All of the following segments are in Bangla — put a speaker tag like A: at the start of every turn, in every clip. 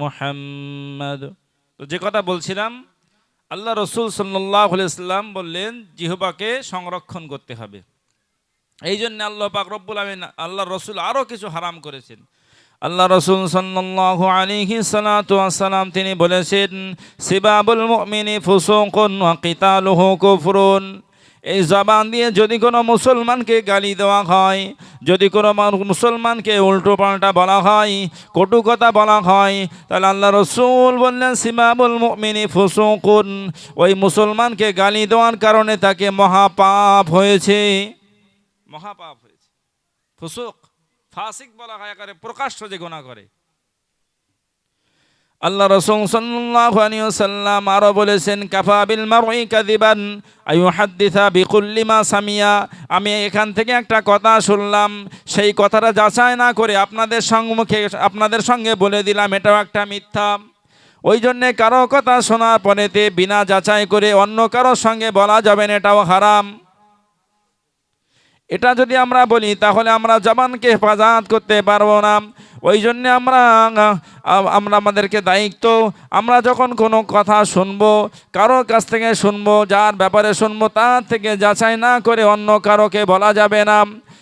A: মাওলানা তো যে কথা বলছিলাম, আল্লাহ রসুল সাল্লাম বললেন, জিহবাকে সংরক্ষণ করতে হবে। এই জন্য আল্লাহ পাক রব্বুল আমিন আল্লাহ রসুল আরও কিছু হারাম করেছেন। আল্লাহ রসুল সাল্লাহ আলাইহি সালাম, তিনি বলেছেন, সিবাবুল মিনি ফুসুকুন ওয়া কিতালুহু এই জবান দিয়ে যদি কোনো মুসলমানকে গালি দেওয়া হয়, যদি কোনো মুসলমানকে উল্টো পাল্টা বলা হয়, কটু কথা বলা হয়, তাহলে আল্লাহ রসুল বললেন সিমাবুল মুমিনি ফুসুকুন। ওই মুসলমানকে গালি দেওয়ার কারণে তাকে মহাপাপ হয়েছে। মহাপাপ হয়েছে। ফুসুক, ফাসিক বলা হয় একারে প্রকাশ্য যে গোনা করে। আল্লাহ রসুল সাল্লাল্লাহু আলাইহি ওয়াসাল্লাম আরও বলেছেন, কাফা বিল মারই কাযিবান আইয়ুহাদ্দিসা বিকুল্লি মা সামিয়া। আমি এখান থেকে একটা কথা শুনলাম, সেই কথাটা যাচাই না করে আপনাদের সম্মুখে, আপনাদের সঙ্গে বলে দিলাম, এটাও একটা মিথ্যা। ওই জন্যে কারও কথা শোনার পরেতে বিনা যাচাই করে অন্য কারোর সঙ্গে বলা যাবে না, এটাও হারাম। এটা যদি আমরা বলি, তাহলে আমরা জবানকে হেফাজত করতে পারব না। ওই জন্যে আমরা আমরা আমাদেরকে দায়িত্ব, আমরা যখন কোনো কথা শুনব, কারোর কাছ থেকে শুনব, যার ব্যাপারে শুনব, তার থেকে যাচাই না করে অন্য কারোকে বলা যাবে না।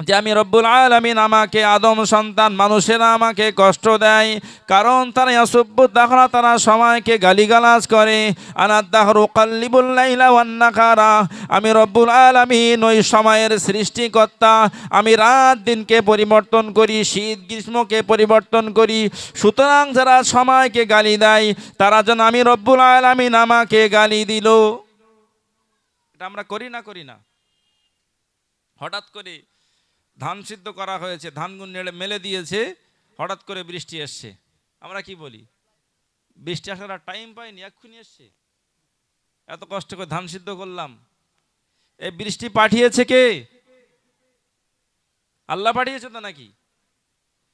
A: যে আমি রব্বুল আলমিন আমাকে আদম সন্তান মানুষেরা আমাকে কষ্ট দেয়, কারণ তারা অসভ্য দাহরা তারা সময়কে গালিগালাজ করে। আনাদ্দাহরু কাল্লিবুল্লাইলা ওয়ান্নাকারা আমি রব্বুল আলমিন ওই সময়ের সৃষ্টিকর্তা। আমি রাত দিনকে পরিবর্তন করি, শীত গ্রীষ্মকে পরিবর্তন করি। সুতরাং যারা সময়কে গালি দেয়, তারা যেন আমি রব্বুল আলমিন আমাকে গালি দিল। এটা আমরা করি না করি না। হঠাৎ করে ধান সিদ্ধ করা হয়েছে ধানগুন নেড়ে মেলে দিয়েছে, হঠাৎ করে বৃষ্টি এসছে। আমরা কি বলি? বৃষ্টি আসার আর টাইম পাইনি, এক্ষুনি এসছে। এত কষ্ট করে ধান সিদ্ধ করলাম। এই বৃষ্টি পাঠিয়েছে কে? আল্লাহ পাঠিয়েছে তো নাকি?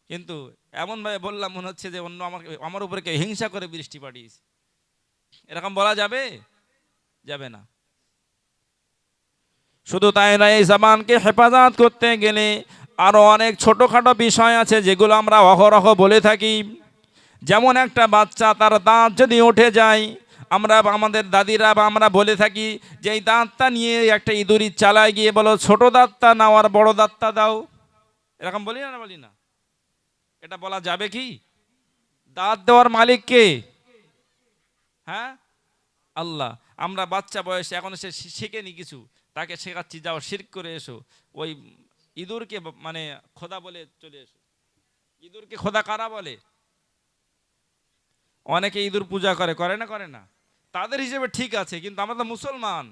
A: কিন্তু এমনভাবে বললাম, মনে হচ্ছে যে অন্য আমার আমার উপরে কেউ হিংসা করে বৃষ্টি পাঠিয়েছে। এরকম বলা যাবে? যাবে না। শুধু তাই নয়, এই জামানকে হেফাজত করতে গেলে আরও অনেক ছোটোখাটো বিষয় আছে যেগুলো আমরা অহরহ বলে থাকি। যেমন একটা বাচ্চা, তার দাঁত যদি উঠে যায়, আমরা আমাদের দাদিরা বা আমরা বলে থাকি যে এই দাঁতটা নিয়ে একটা ইঁদুরি চালায় গিয়ে বলো, ছোটো দাঁতটা নাও আর বড় দাঁতটা দাও। এরকম বলি না বলি না? এটা বলা যাবে কি? দাঁত দেওয়ার মালিক কে? হ্যাঁ? আল্লাহ। আমরা বাচ্চা বয়সে, এখন সে শেখেনি কিছু। তাকে শেখাচ্ছি যাও শির্ক করে এসো। ওই ইঁদুরকে মানে খোদা বলে চলে এসো। ইঁদুরকে খোদা কারা বলে? অনেকে ইঁদুর পূজা করে করে না করে না? তাদের হিসেবে ঠিক আছে, কিন্তু আমরা তো মুসলমান।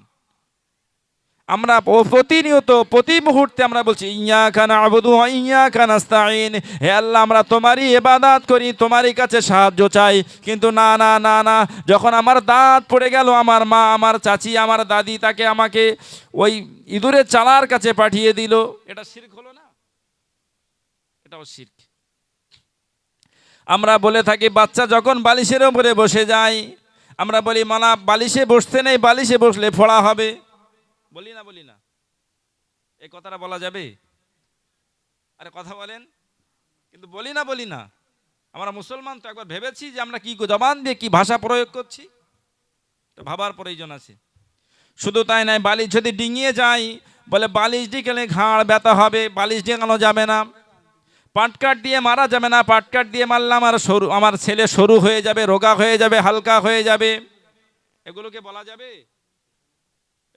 A: আমরা প্রতিনিয়ত, প্রতি মুহূর্তে আমরা বলছি ইয়া খানা আবুদু ইয়া খান আস্তাইন হে আল্লাহ, আমরা তোমারই এবাদাত করি, তোমারই কাছে সাহায্য চাই। কিন্তু না না না না, যখন আমার দাঁত পড়ে গেল, আমার মা, আমার চাচি, আমার দাদি তাকে আমাকে ওই ইঁদুরের চালার কাছে পাঠিয়ে দিল। এটা শির্ক হলো না? এটাও শির্ক। আমরা বলে থাকি, বাচ্চা যখন বালিশের উপরে বসে যায়, আমরা বলি মানা বালিশে বসতে নেই, বালিশে বসলে ফোড়া হবে। বলি না বলি না। এই কথাটা বলা যাবে? আরে কথা বলেন। কিন্তু বলি না বলি না। আমরা মুসলমান তো একবার ভেবেছি যে আমরা কি জবান দিয়ে কি ভাষা প্রয়োগ করছি। তো ভাবার প্রয়োজন আছে। শুধু তাই নয়, বালিশ যদি ডিঙিয়ে যায়, বলে বালিশ ডিগেলে ঘাড় ব্যথা হবে, বালিশ ডিঙানো যাবে না। পাটকাট দিয়ে মারা যাবে না পাটকাট দিয়ে মারলাম আর সরু, আমার ছেলে সরু হয়ে যাবে, রোগা হয়ে যাবে, হালকা হয়ে যাবে। এগুলোকে বলা যাবে?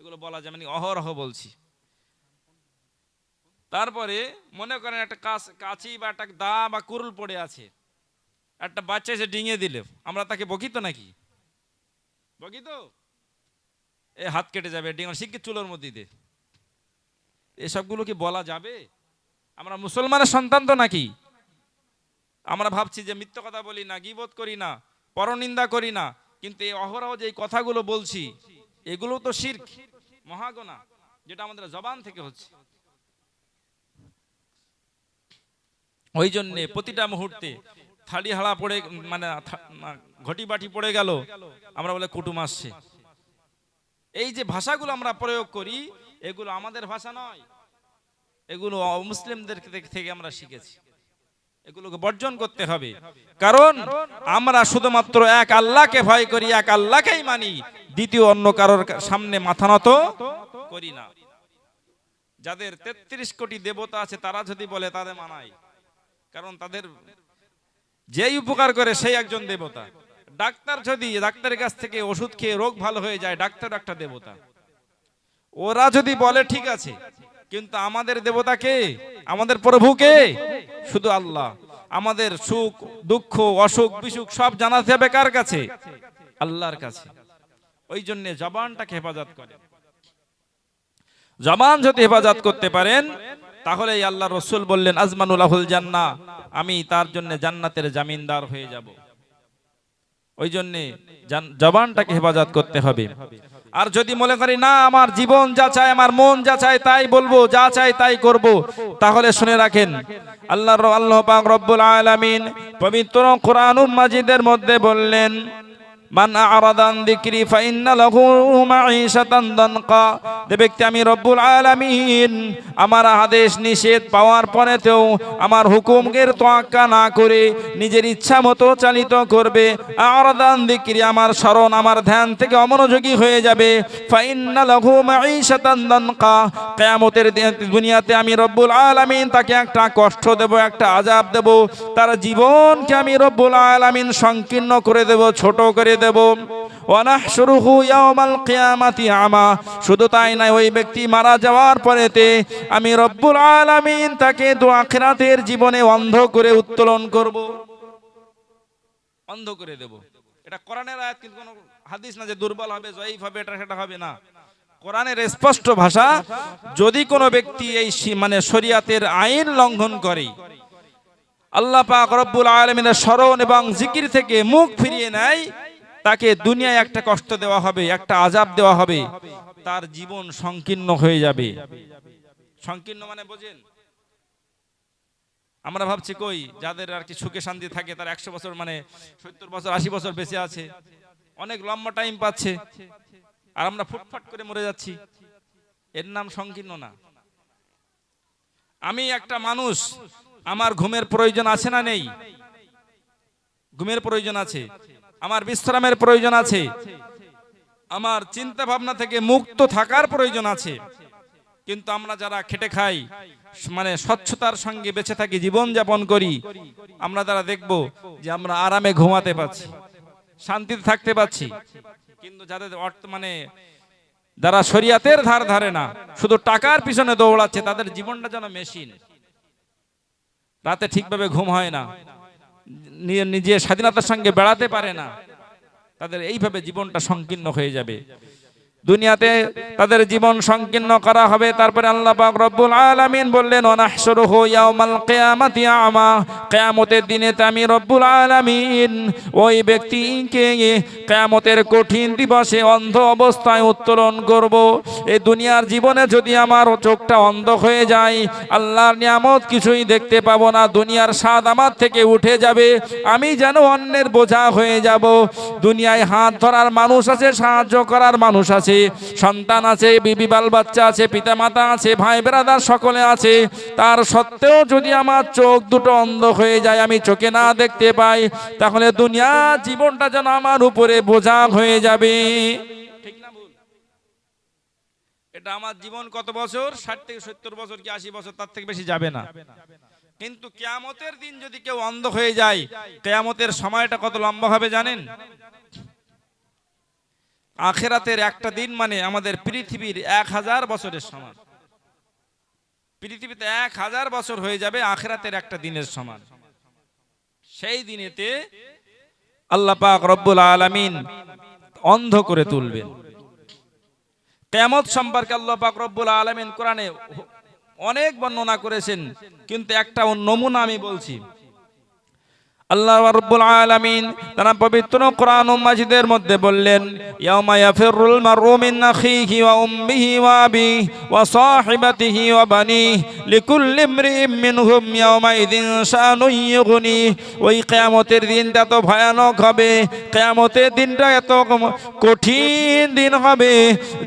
A: এগুলো বলা যাবে না অহরহ বলছি। তারপরে মনে করেন একটা কাছ বা একটা দা বা কুরুল পড়ে আছে। একটা বাচ্চা এসে ডিঙিয়ে দিলে। আমরা তাকে বকি তো নাকি? বকি তো এ হাত কেটে যাবে ডিঙা শিখকে চুলোর মধ্যে দিয়ে এসবগুলো কি বলা যাবে? আমরা মুসলমানের সন্তান তো নাকি? আমরা ভাবছি যে মিথ্য কথা বলি না গিবোধ করি না, পরনিন্দা করি না, কিন্তু এই অহরহ যে কথাগুলো বলছি, এগুলো তো শির্ক। মহাগনা যেটা আমাদের জবান থেকে হচ্ছে। ওই জন্যে প্রতিটা মুহূর্তে থালি হাড়া পড়ে মানে ঘটি বাটি পড়ে গেল, আমরা বলে কুটুম আসছে। এই যে ভাষাগুলো আমরা প্রয়োগ করি, এগুলো আমাদের ভাষা নয়, এগুলো মুসলিমদের থেকে আমরা শিখেছি। এগুলোকে বর্জন করতে হবে। কারণ আমরা শুধুমাত্র এক আল্লাহকে ভয় করি, এক আল্লাহকেই মানি। দ্বিতীয় অন্য কারোর সামনে মাথা নত করি না। যাদের তেত্রিশ কোটি দেবতা আছে, তারা যদি বলে তাদের মানাই কারণ তাদের যেই উপকার করে সেই একজন দেবতা। ডাক্তার যদি ডাক্তারের কাছ থেকে ওষুধ খেয়ে রোগ ভালো হয়ে যায়, ডাক্তার একটা দেবতা। ওরা যদি বলে, ঠিক আছে, কিন্তু আমাদের দেবতা কে? আমাদের প্রভু কে? শুধু আল্লাহ। আমাদের সুখ, দুঃখ, অসুখ, বিসুখ সব জানাতে হবে কার কাছে? আল্লাহর কাছে। ওই জন্য জবানটাকে হেফাজত করে। জবান যদি হেফাজত করতে পারেন তাহলে আল্লাহ রসুল বললেন আজমানুল্লাহুল জান্না, আমি তার জন্য জান্নাতের জামিনদার হয়ে যাব। ওই জন্যে জবানটাকে হেফাজত করতে হবে। আর যদি মনে করি, না, আমার জীবন যা চায়, আমার মন যা চায়, তাই বলব, যা চাই তাই করব, তাহলে শুনে রাখেন, আল্লাহ আল্লাহ পাক রব্বুল আলামিন পবিত্র কোরআন মাজিদের মধ্যে বললেন মান আরাদান যিকরি ফাইন্না লাহু মাঈশাতান দানকা। যে ব্যক্তি আমি রব্বুল আলামিন, আমার আদেশ নিষেধ পাওয়ার পরেতেও আমার হুকুমের তোয়াক্কা না করে নিজের ইচ্ছা মতো চালিত করবে, আরাদান যিকরি আমার স্মরণ, আমার ধ্যান থেকে অমনোযোগী হয়ে যাবে। ফাইন্না লাহু মাঈশাতান দানকা। কিয়ামতের দিন- দুনিয়াতে আমি রব্বুল আলামিন তাকে একটা কষ্ট দেব, একটা আযাব দেব। তার জীবনকে আমি রব্বুল আলামিন সংকীর্ণ করে দেব, ছোট করে দেব। ওয়ানাহশুরুহু ইয়াওমাল কিয়ামাতি আমা। শুধু তাই নয়, ওই ব্যক্তি মারা যাওয়ার পরেতে আমি রব্বুল আলামিন তাকে দু আখিরাতের জীবনে অন্ধ করে উত্তোলন করব। অন্ধ করে দেব। এটা কোরআনের আয়াত, কিন্তু কোনো হাদিস না যে দুর্বল হবে, জয়ীফ হবে, এটা সেটা হবে না। কোরআনের স্পষ্ট ভাষা, যদি কোনো ব্যক্তি এই মানে শরিয়াতের আইন লঙ্ঘন করে, আল্লাহ পাক রব্বুল আলমিনের স্মরণ এবং জিকির থেকে মুখ ফিরিয়ে নেয় তাকে দুনিয়ায় একটা কষ্ট দেওয়া হবে, একটা আজাব দেওয়া হবে, তার জীবন সংকীর্ণ হয়ে যাবে। সংকীর্ণ মানে বোঝেন? আমরা ভাবছি কই, যাদের আর কি সুখে শান্তি থাকে, তার একশো বছর মানে সত্তর বছর, আশি বছর বেঁচে আছে। অনেক লম্বা টাইম পাচ্ছে। আর আমরা ফুটফাট করে মরে যাচ্ছি। এর নাম সংকীর্ণ না। আমি একটা মানুষ, আমার ঘুমের প্রয়োজন আছে না নেই? ঘুমের প্রয়োজন আছে। আমার বিশ্রামের প্রয়োজন আছে। আমার চিন্তা ভাবনা থেকে মুক্ত থাকার প্রয়োজন আছে। কিন্তু আমরা যারা খেটে খাই মানে স্বচ্ছতার সঙ্গে বেঁচে থাকি জীবন যাপন করি, আমরা তারা দেখব যে আমরা আরামে ঘুমাতে পারছি, শান্তিতে থাকতে পারছি। কিন্তু যাদের অর্থ মানে যারা শরিয়াতের ধার ধারে না, শুধু টাকার পিছনে দৌড়াচ্ছে, তাদের জীবনটা যেন মেশিন। রাতে ঠিকভাবে ঘুম হয় না। নি- নিজে স্বাধীনতার সঙ্গে বেড়াতে পারে না তাদের এইভাবে জীবনটা সংকীর্ণ হয়ে যাবে। দুনিয়াতে তাদের জীবন সংকীর্ণ করা হবে। তারপরে আল্লাহ পাক রব্বুল আলামিন বললেন, ওয়ানাহশুরুহু ইয়াউমাল কিয়ামাতি আমা কিয়ামতের দিনেতে আমি রব্বুল আলামিন ওই ব্যক্তিকে কিয়ামতের কঠিন দিবসে অন্ধ অবস্থায় উত্তোলন করব। এই দুনিয়ার জীবনে যদি আমার চোখটা অন্ধ হয়ে যায়, আল্লাহর নিয়ামত কিছুই দেখতে পাবো না। দুনিয়ার স্বাদ আমার থেকে উঠে যাবে, আমি যেন অন্যের বোঝা হয়ে যাব। দুনিয়ায় হাত ধরার মানুষ আছে, সাহায্য করার মানুষ আছে। সন্তান আছে, বিবি বাল বাচ্চা আছে, পিতামাতা আছে, ভাই বেরাদার সকলে আছে। তার সত্ত্বেও যদি আমার চোখ দুটো অন্ধ হয়ে যায়, আমি চোখে না দেখতে পাই, তাহলে দুনিয়া জীবনটা যেন আমার উপরে বোঝা হয়ে যাবে। এটা আমার জীবন কত বছর? ষাট থেকে সত্তর বছর কি আশি বছর? তার থেকে বেশি যাবে না। কিন্তু কেয়ামতের দিন যদি কেউ অন্ধ হয়ে যায়, কেয়ামতের সময়টা কত লম্বা হবে জানেন? আখেরাতের একটা দিন মানে আমাদের পৃথিবীর এক হাজার বছরের সমান। পৃথিবীতে এক হাজার বছর হয়ে যাবে আখেরাতের একটা দিনের সমান। সেই দিনেতে আল্লাহ পাক রব্বুল আলামিন অন্ধ করে তুলবেন। কেমত সম্পর্কে আল্লাহ পাক রব্বুল আলামিন কোরআনে অনেক বর্ণনা করেছেন, কিন্তু একটা নমুনা আমি বলছি। আল্লাহ রাব্বুল আলামিন তারা পবিত্র কোরআন ও মাজিদের মধ্যে বললেন, ইয়াউমা ইয়াফিরুল মিন আখিহি ওয়া উম্মিহি ওয়া আবিহি ওয়া সাহিবাতিহি ওয়া বানিহি লিকুল্লি মিনহুম ইয়াউমা ওই কিয়ামতের দিনটা তো ভয়ানক হবে, কিয়ামতের দিনটা এত কঠিন দিন হবে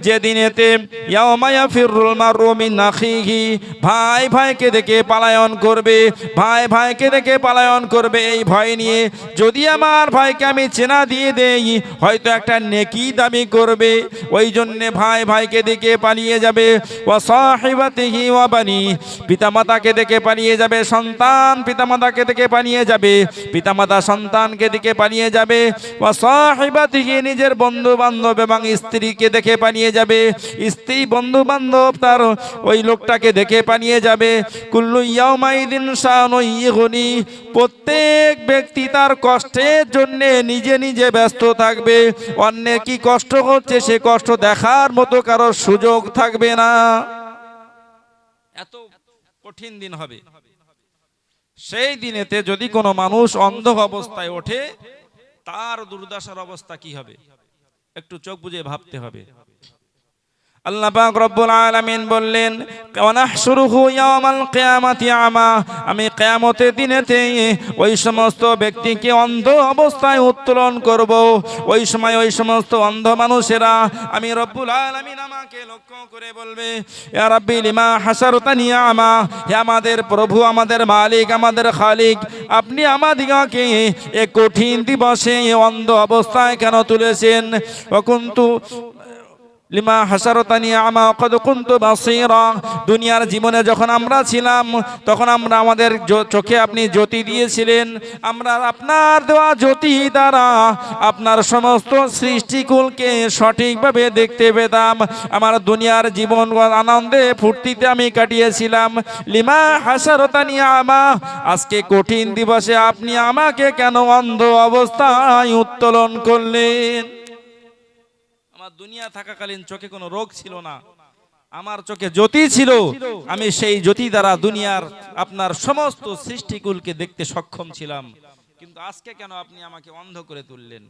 A: যে দিনেতে ইয়াউমা ইয়াফিরুল মারউ মিন আখিহি ভাই ভাইকে দেখে পালায়ন করবে, ভাই ভাইকে দেখে পালায়ন করবে এই ভয় নিয়ে, যদি আমার ভাইকে আমি চেনা দিয়ে দেই, হয়তো একটা নেকি দাবি করবে। ওই জন্যে ভাই ভাইকে দেখে পালিয়ে যাবে। ও সাহিবাতিহি ওয়া বানি, পিতামাতাকে দেখে পালিয়ে যাবে। সন্তান পিতামাতাকে দেখে পালিয়ে যাবে। পিতামাতা সন্তানকে দেখে পালিয়ে যাবে। ও সাহিবাতিহি নিজের বন্ধু বান্ধব এবং স্ত্রীকে দেখে পালিয়ে যাবে। স্ত্রী বন্ধু বান্ধব তার ওই লোকটাকে দেখে পালিয়ে যাবে। কুল্লু ইয়াউমাইদিন শানুইগুনি প্রত্যেক ব্যক্তি তার কষ্টের জন্য নিজে নিজে ব্যস্ত থাকবে অন্যের কি কষ্ট হচ্ছে সে কষ্ট দেখার মতো কারও সুযোগ থাকবে না। এত কঠিন দিন হবে। সেই দিনেতে যদি কোনো মানুষ অন্ধ অবস্থায় ওঠে, তার দুর্দশার অবস্থা কি হবে? একটু চোখ বুঝে ভাবতে হবে। আল্লাহ পাক রব্বুল আলামিন বললেন, ওয়ানাহশুরুহু ইয়াওমাল কিয়ামাতি আমা আমি কিয়ামতের দিনেতে ওই সমস্ত ব্যক্তিকে অন্ধ অবস্থায় উত্তোলন করব। ওই সময় ওই সমস্ত অন্ধ মানুষেরা আমি রব্বুল আলামিন আমাকে লক্ষ্য করে বলবে, ইয়া রাব্বি, লিমা হাসারতানি আমা হে আমাদের প্রভু, আমাদের মালিক, আমাদের খালিক, আপনি আমাদিগকে এ কঠিন দিবসে অন্ধ অবস্থায় কেন তুলেছেন? অকুন্তু লিমা হাসারতানি আমা কদ কুন্তু বাসীরা। দুনিয়ার জীবনে যখন আমরা ছিলাম, তখন আমরা আমাদের চোখে আপনি জ্যোতি দিয়েছিলেন। আমরা আপনার দেওয়া জ্যোতি দ্বারা আপনার সমস্ত সৃষ্টিকুলকে সঠিকভাবে দেখতে পেতাম। আমার দুনিয়ার জীবন আনন্দে ফুর্তিতে আমি কাটিয়েছিলাম। লিমা হাসারতানি আমা, আজকে কঠিন দিবসে আপনি আমাকে কেন অন্ধ অবস্থায় উত্তোলন করলেন? আমার দুনিয়া থাকাকালীন চোখে কোনো রোগ ছিল না। আমার চোখে জ্যোতি ছিল। আমি সেই জ্যোতি দ্বারা দুনিয়ার আপনার সমস্ত সৃষ্টিকুলকে দেখতে সক্ষম ছিলাম। কিন্তু আজকে কেন আপনি আমাকে অন্ধ করে তুললেন?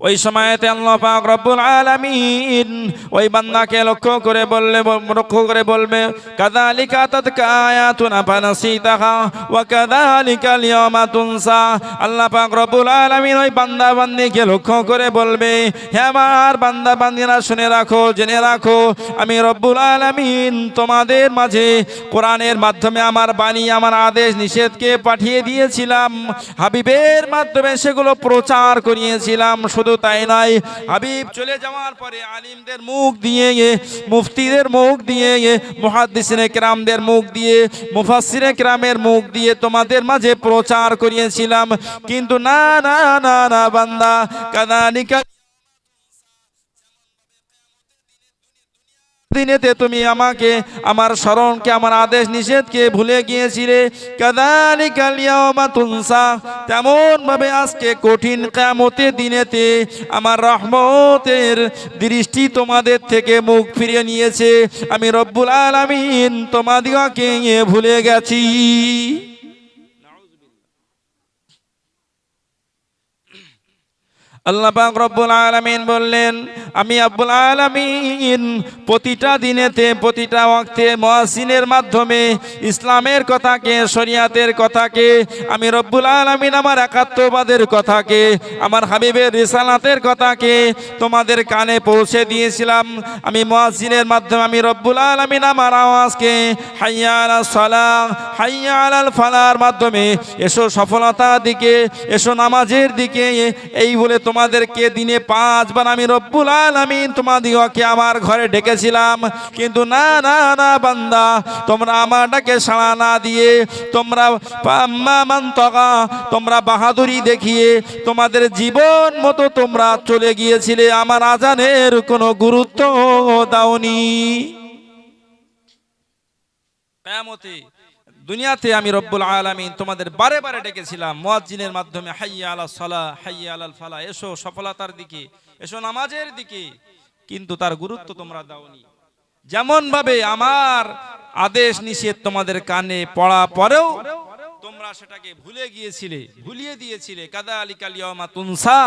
A: ওই সময়তে আল্লাহ পাক রব্বুল আলামিন ওই বান্দাকে লক্ষ্য করে বললে লক্ষ্য করে বলবে কাযালিকা তাতকা আয়াতুনা ফানাসিতাহা ওয়া কাযালিকা আল-ইয়াওমা তুনসা। আল্লাহ পাক রব্বুল আলামিন ওই বান্দা বান্দিকে লক্ষ্য করে বলবে, হে আমার বান্দা বান্দিরা শুনে রাখো, জেনে রাখো, আমি রব্বুল আলামিন তোমাদের মাঝে কোরআনের মাধ্যমে আমার বাণী, আমার আদেশ নিষেধকে পাঠিয়ে দিয়েছিলাম। হাবিবের মাধ্যমে সেগুলো প্রচার করিয়েছিলাম। শুধু তাই নয় হাবিব চলে যাওয়ার পরে আলিমদের মুখ দিয়ে মুফতিদের মুখ দিয়ে মহাদিসিনে কেরামদের মুখ দিয়ে মুফাসিরে কেরামের মুখ দিয়ে তোমাদের মাঝে প্রচার করিয়েছিলাম। কিন্তু না না না না, বান্দা। কাদানিকা দিনেতে তুমি আমাকে, আমার স্মরণকে, আমার আদেশ নিষেধকে ভুলে গিয়েছিলে। তেমন ভাবে আজকে কঠিন কিয়ামতের দিনেতে আমার রহমতের দৃষ্টি তোমাদের থেকে মুখ ফিরিয়ে নিয়েছে। আমি রব্বুল আলামিন তোমাদিগকে ভুলে গেছি। আল্লাহ পাক রব্বুল আলামিন বললেন, আমি আব্বুল আলামিন প্রতিটা দিনেতে, প্রতিটা ওয়াক্তে মুয়াজ্জিনের মাধ্যমে ইসলামের কথাকে, শরিয়াতের কথাকে, আমি রব্বুল আলামিন আমার একাত্মবাদের কথাকে, আমার হাবিবের রিসালাতের কথাকে তোমাদের কানে পৌঁছে দিয়েছিলাম। আমি মুয়াজ্জিনের মাধ্যমে, আমি রব্বুল আলামিন আমার আওয়াজকে হাইয়া আলাল সালাহ হাইয়া আলাল ফালার মাধ্যমে, এসো সফলতার দিকে, এসো নামাজের দিকে, এই বলে তোমাদেরকে দিনে পাঁচবার আমি রব্বুল আলামিন তোমাদিগকে আমার ঘরে ডেকেছিলাম। কিন্তু না না না, বান্দা, তোমরা আমার ডাকে সাড়া না দিয়ে, তোমরা পাম্মা মান তোমরা বাহাদুরি দেখিয়ে, তোমাদের জীবন মতো তোমরা চলে গিয়েছিলে, আমার আজানের কোনো গুরুত্ব দাওনি। কেয়ামতে দুনিয়াতে আমি রব্বুল আলামিন তোমাদের বারে বারে ডেকেছিলাম। মুয়াজ্জিনের মাধ্যমে, হাইয়া আলা সালা হাইয়া আলাল ফালা এসো সফলতার দিকে, এসো নামাজের দিকে। কিন্তু তার গুরুত্ব তোমরা দাওনি। যেমন ভাবে আমার আদেশ নিষেধ তোমাদের কানে পড়া পরেও তোমরা সেটাকে ভুলে গিয়েছিলে, ভুলিয়ে দিয়েছিলে। কাদা আলী কালিয়মা তুনসা,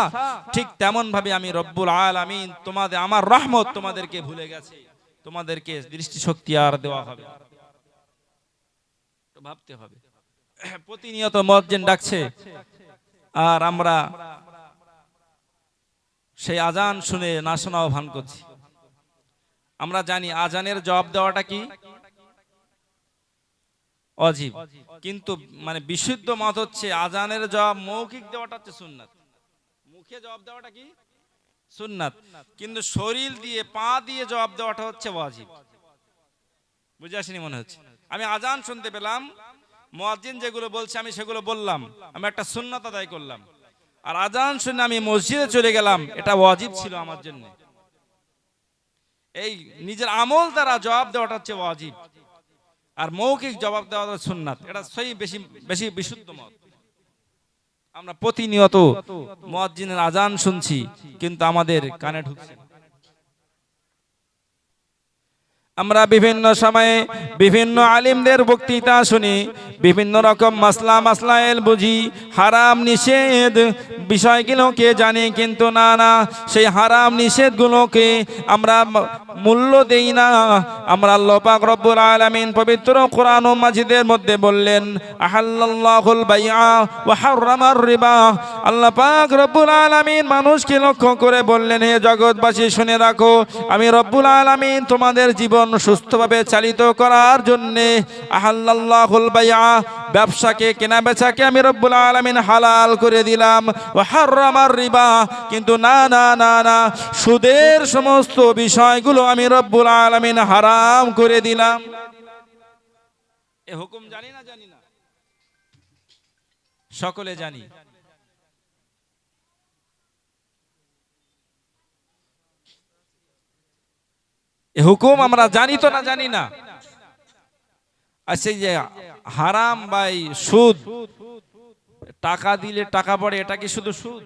A: ঠিক তেমন ভাবে আমি রব্বুল আলামিন তোমাদের, আমার রহমত তোমাদেরকে ভুলে গেছে। তোমাদেরকে দৃষ্টিশক্তি আর দেওয়া হবে ভাবতে হবে। প্রতিনিয়ত মসজিদ ডাকছে, আর আমরা সেই আজান শুনে না শোনাও ভান করছি। আমরা জানি আজানের জবাব দেওয়াটা কি? অজীব। কিন্তু মানে বিশুদ্ধ মত হচ্ছে আজানের জবাব মৌখিক দেওয়াটা হচ্ছে সুন্নাত। মুখে জবাব দেওয়াটা কি? সুন্নাত। কিন্তু শরীর দিয়ে পা দিয়ে জবাব দেওয়াটা হচ্ছে ওয়াজিব। বুঝে আসেনি মনে হচ্ছে? আমি আজান শুনতে পেলাম, মুয়াজ্জিন যেগুলো বলছে আমি সেগুলো বললাম, আমি একটা সুন্নাত আদায় করলাম। আর আজান শুনে আমি মসজিদে চলে গেলাম, এটা ওয়াজিব ছিল আমার জন্য। এই নিজের আমল দ্বারা জবাব দেওয়াটা হচ্ছে ওয়াজিব। আর মৌখিক জবাব দেওয়া হচ্ছে সুন্নাত, এটা সেই বেশি বেশি বিশুদ্ধ মত। আমরা প্রতিনিয়ত মুয়াজ্জিনের আজান শুনছি, কিন্তু আমাদের কানে ঢুকছে না। আমরা বিভিন্ন সময়ে বিভিন্ন আলিমদের বক্তৃতা শুনি, বিভিন্ন রকম মাসলা মাসলাইল বুঝি, হারাম নিষেধ বিষয়গুলোকে জানি কিন্তু না না, সেই হারাম নিষেধগুলোকে আমরা মূল্য দেই না। আমরা আল্লাহ পাক রব্বুল আলামিন পবিত্র কোরআন মাজিদের মধ্যে বললেন হাররামার রিবা। আল্লাহ পাক রব্বুল আলামিন মানুষকে লক্ষ্য করে বললেন, হে জগৎবাসী শুনে রাখো, আমি রব্বুল আলামিন তোমাদের জীবন সুস্থভাবে চালিত করার জন্য আহাল্লাল্লাহুল বাইআ ব্যবসাকে কেনা বেচাকে আমি রব্বুল আলামিন হালাল করে দিলাম। ওয়া হাররামার রিবা। কিন্তু না না না না, সুদের সমস্ত বিষয়গুলো আমি রব্বুল আলামিন হারাম করে দিলাম। এ হুকুম জানি না জানি না। সকলে জানি। হুকুম আমরা জানি তো না জানি না। সেই যে হারাম বাই সুদ, টাকা দিলে টাকা পড়ে, এটা কি শুধু সুদ?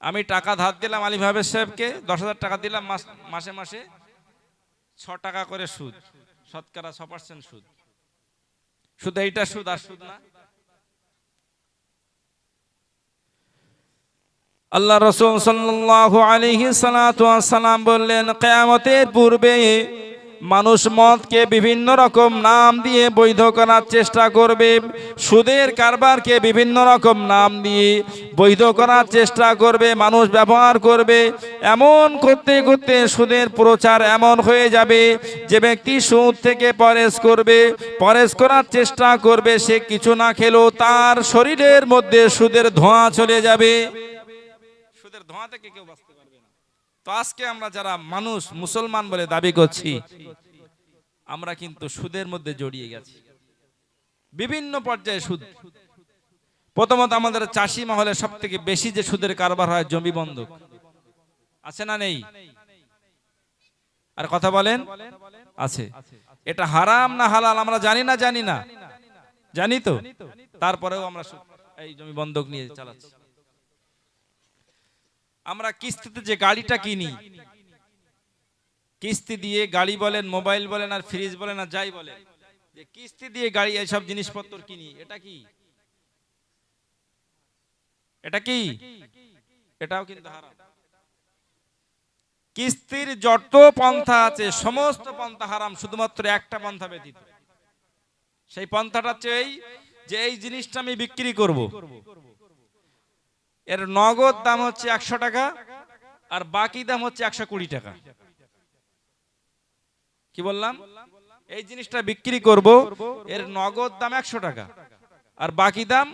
A: আমি টাকা ধার দিলাম আলী ভাবের সাহেবকে, দশ হাজার টাকা দিলাম মাসে মাসে ছ টাকা করে সুদ, শতকরা ছ পার্সেন্ট সুদ। শুধু এইটা সুদ আর সুদ না। আল্লাহ রসুল সাল্লাল্লাহু আলাইহি সালাতু সালাম বললেন, কিয়ামতের পূর্বে মানুষ মদকে বিভিন্ন রকম নাম দিয়ে বৈধ করার চেষ্টা করবে। সুদের কারবারকে বিভিন্ন রকম নাম দিয়ে বৈধ করার চেষ্টা করবে, মানুষ ব্যবহার করবে। এমন করতে করতে সুদের প্রচার এমন হয়ে যাবে, যে ব্যক্তি সুদ থেকে পরেশ করবে পরেশ করার চেষ্টা করবে, সে কিছু না খেলেও তার শরীরের মধ্যে সুদের ধোঁয়া চলে যাবে। ধোঁয়া থেকে কেউ বাঁচতে পারবে না। তো আজকে আমরা যারা মানুষ, মুসলমান বলে দাবি করছি, আমরা কিন্তু সুদের মধ্যে জড়িয়ে গেছি। বিভিন্ন পর্যায়ে সুদ। প্রথমত আমাদের চাষি মহলে সব থেকে বেশি যে সুদের কারবার হয়, জমি বন্ধক। আছে না নেই? আর কথা বলেন? আছে। এটা হারাম না হালাল, আমরা জানি না জানি না। জানি তো? তারপরেও আমরা এই জমি বন্ধক নিয়ে চালাচ্ছি। আমরা কিস্তিতে যে গাড়িটা কিনি, কিস্তি দিয়ে গাড়ি বলেন, মোবাইল বলেন আর ফ্রিজ বলেন আর যাই বলেন, যে কিস্তি দিয়ে গাড়ি, এইসব জিনিসপত্র কিনি, এটা কি? এটা কি? এটাও কিন্তু হারাম। কিস্তির যত পন্থা আছে, সমস্ত পন্থা হারাম, শুধুমাত্র একটা পন্থা ব্যতীত। সেই পন্থাটা হচ্ছে এই, যে এই জিনিসটা আমি বিক্রি করব। এর নগদ দাম হচ্ছে একশো টাকা আর বাকি দাম হচ্ছে একশো কুড়ি টাকা। কি বললাম? এই জিনিসটা বিক্রি করব, এর নগদ দাম একশো টাকা আর বাকি দাম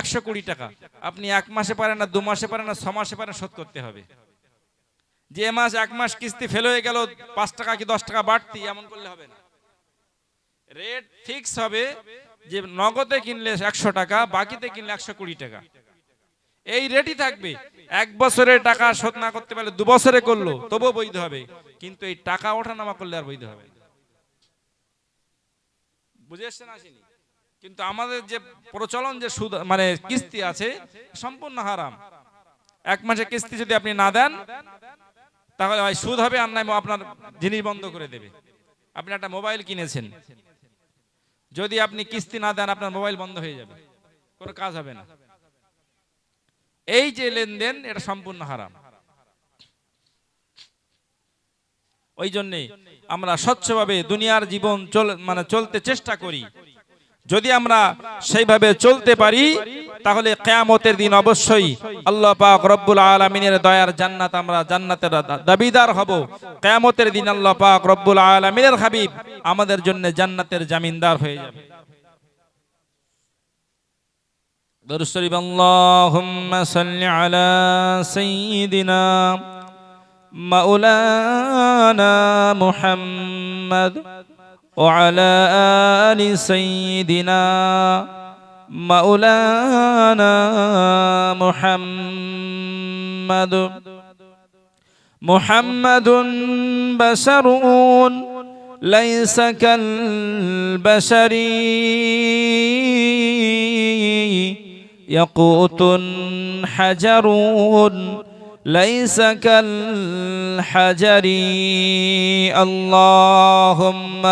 A: একশো কুড়ি টাকা। আপনি এক মাসে পারেন না, দু মাসে পারেন না, ছ মাসে পারেন, শোধ করতে হবে। যে মাস, এক মাস কিস্তি ফেল হয়ে গেল, পাঁচ টাকা কি দশ টাকা বাড়তি? এমন করলে হবে না। রেট ফিক্স হবে যে নগদে কিনলে একশো টাকা, বাকিতে কিনলে একশো কুড়ি টাকা। এই রেটই থাকবে। এক বছরে টাকা শোধ না করতে পারলে দু বছরে করল, তবুও বৈধ হবে। কিন্তু এই টাকা ওঠা নামা করলে আর বৈধ হবে বুঝে এসছেন আসেনি? কিন্তু আমাদের যে প্রচলন, যে সুদ মানে কিস্তি আছে, সম্পূর্ণ হারাম। এক মাসে কিস্তি যদি আপনি না দেন, তাহলে হয় সুদ হবে, আর নাই আপনার জিনিস বন্ধ করে দেবে। আপনি একটা মোবাইল কিনেছেন। যদি আপনি কিস্তি না দেন, আপনার মোবাইল বন্ধ হয়ে যাবে। কোনো কাজ হবে না। এই যে লেনদেন, এটা সম্পূর্ণ হারাম। ওই জন্যে আমরা স্বচ্ছভাবে দুনিয়ার জীবন চল মানে চলতে চেষ্টা করি। যদি আমরা সেইভাবে চলতে পারি, তাহলে কেয়ামতের দিন অবশ্যই আল্লাহ পাক রব্বুল আলমিনের দয়ার জান্নাত আমরা জান্নাতের দাবিদার হব। কেয়ামতের দিন আল্লাহ পাক রব্বুল আলমিনের হাবিব আমাদের জন্য জান্নাতের জামিনদার হয়ে যাবে। দরসরিব আল্লাহুম্মা সাল্লি আলা সাইয়্যিদিনা মাওলানা মুহাম্মদ ওয়া আলা আলি সাইয়্যিদিনা মাওলানা মুহাম্মদ। মুহাম্মাদুন বাশারুন, লাইসা কাল বাশারী। يقوت حجر ليس كالحجر. اللهم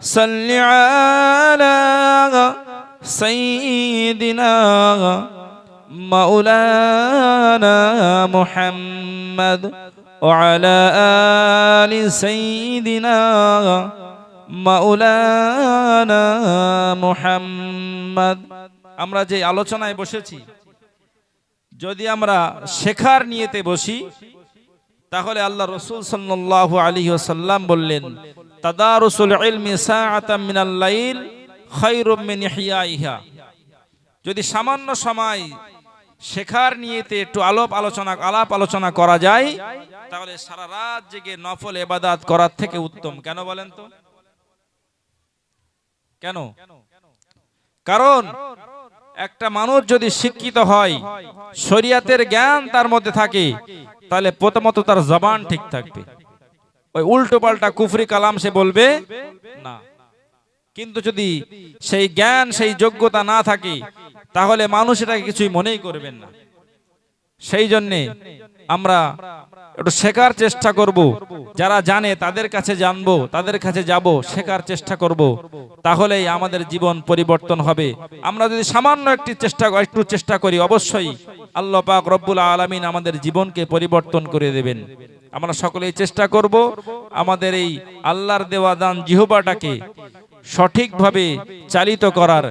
A: صل على سيدنا مولانا محمد وعلى آل سيدنا مولانا محمد. আমরা যে আলোচনায় বসেছি, যদি আমরা শেখার নিয়েতে বসি, তাহলে আল্লাহ রসুল সাল্লাল্লাহু আলাইহি সাল্লাম বললেন খায়রুম মিন ইহইয়াইহা যদি সামান্য সময় শেখার নিয়েতে একটু আলোপ আলোচনা, আলাপ আলোচনা করা যায়, তাহলে সারা রাত জেগে নফল এবাদাত করার থেকে উত্তম। কেন বলেন তো? কেন? কারণ একটা মানুষ যদি শিক্ষিত হয়, শরিয়াতের জ্ঞান তার মধ্যে থাকে, তাহলে প্রথমত তার জবান ঠিক থাকবে। ওই উল্টো পাল্টা কুফরি কালাম সে বলবে, না। কিন্তু যদি সেই জ্ঞান, সেই যোগ্যতা না থাকে, তাহলে মানুষ এটাকে কিছুই মনেই করবেন না। সেই জন্যে আমরা একটু শেখার চেষ্টা করব। যারা জানে তাদের কাছে জানব, তাদের কাছে যাব, শেখার চেষ্টা করব। তাহলেই আমাদের জীবন পরিবর্তন হবে। আমরা যদি সামান্য একটি চেষ্টা, একটু চেষ্টা করি, অবশ্যই আল্লাহ পাক রব্বুল আলামিন আমাদের জীবনকে পরিবর্তন করে দেবেন। আমরা সকলেই চেষ্টা করব আমাদের এই আল্লাহর দেওয়া দান জিহবাটাকে সঠিকভাবে চালিত করার।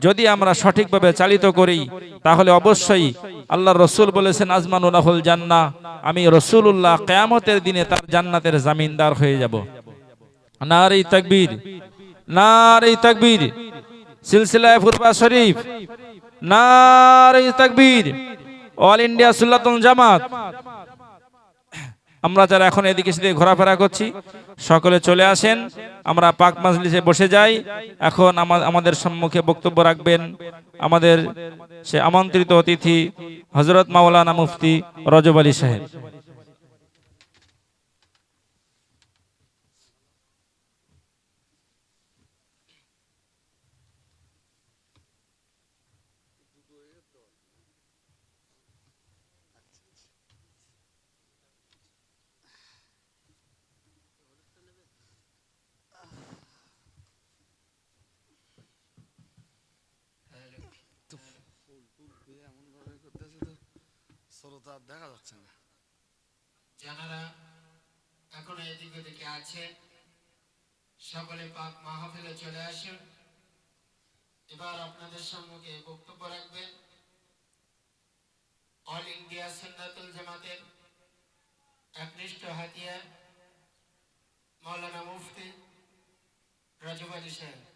A: যদি আমরা সঠিকভাবে চালিত করি, তাহলে অবশ্যই আল্লাহ রসুল বলেছেন আজমানুল্লাহুল জান্না আমি রসুল্লাহ কেয়ামতের দিনে তার জান্নাতের জামিনদার হয়ে যাব। নারী তাকবীর নারী তাকবীর, সিলসিলায় ফুরবা শরীফ, নারী তাকবীর, অল ইন্ডিয়া সুল্লাতুল জামাত আমরা যারা এখন এদিকে সেদিকে ঘোরাফেরা করছি, সকলে চলে আসেন। আমরা পাক মাজলিসে বসে যাই। এখন আমা- আমাদের সম্মুখে বক্তব্য রাখবেন আমাদের সে আমন্ত্রিত অতিথি হজরত মাওলানা মুফতি রজব আলী সাহেব।
B: শ্রোতা দেখা যাচ্ছে না।
C: যারা এখন এদিক ওদিকে আছেন সকলে পাক মাহফিলে চলে আসুন। এবার আপনাদের সম্মুখে বক্তব্য রাখবেন। অল ইন্ডিয়া সুন্নাতুল জামাতের একনিষ্ঠ হাতিয়ার মৌলানা মুফতি রাজব আলী সাহেব।